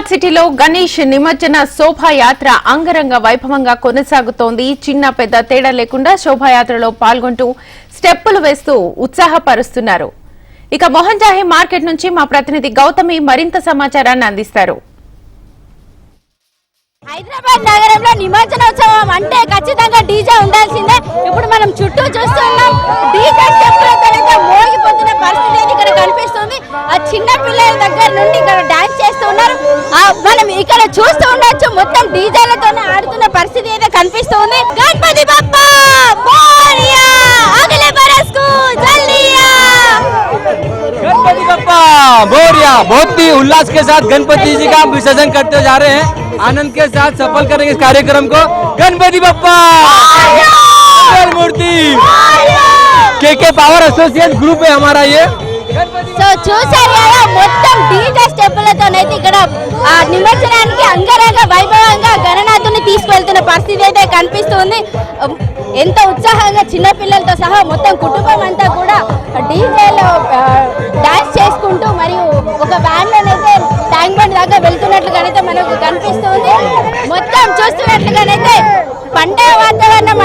హైదరాబాద్ సిటీలో గణేష్ నిమజ్జన శోభాయాత్ర అంగరంగ వైభవంగా కొనసాగుతోంది. చిన్న పెద్ద తేడా లేకుండా శోభాయాత్రలో పాల్గొంటూ స్టెప్పులు వేస్తూ ఉత్సాహపరుస్తున్నారు. ఇక మోహన్ జాహే మార్కెట్ నుంచి మా ప్రతినిధి గౌతమి మరింత సమాచారాన్ని అందిస్తారు. హైదరాబాద్ నగరంలో నిమజ్జనోత్సవం అంటే ఖచ్చితంగా డీజే ఉండాల్సిందే. ఇప్పుడు మనం చుట్టూ చూస్తున్నాం డీజే ఆ చిన్న పిల్లల దగ్గర నుండి ఇక్కడ డాన్స్ చేస్తున్నారు ఆ మనం ఇక్కడ చూస్తూ ఉండొచ్చు మొత్తం డీజేలతోనే ఆడుతున్న పరిస్థితి అయితే కనిపిస్తుంది గణపతి బప్పా మోరియా అగలే బరస్కు జల్దియా गणपति बप्पा बोरिया बहुत ही उल्लास के साथ गणपति जी का विसर्जन करते जा रहे हैं आनंद के साथ सफल करेंगे इस कार्यक्रम को गणपति बप्पा मंगल मूर्ति के के पावर एसोसिएट ग्रुप है हमारा ये సో చూసారు కదా మొత్తం డీజే స్టెప్పులతోనైతే ఇక్కడ ఆ నిమజ్జనానికి అంగరంగ వైభవంగా గణనాథుని తీసుకువెళ్తున్న పరిస్థితి అయితే కనిపిస్తుంది. ఎంత ఎంతో ఉత్సాహంగా చిన్నపిల్లలతో సహా మొత్తం కుటుంబం అంతా కూడా డీజేలో డాన్స్ చేసుకుంటూ మరియు ఒక వ్యాన్ ట్యాంక్ బండ్ దాకా వెళ్తున్నట్లుగానైతే మనకు కనిపిస్తుంది. మొత్తం చూస్తున్నట్లుగానైతే పండగ వాతావరణం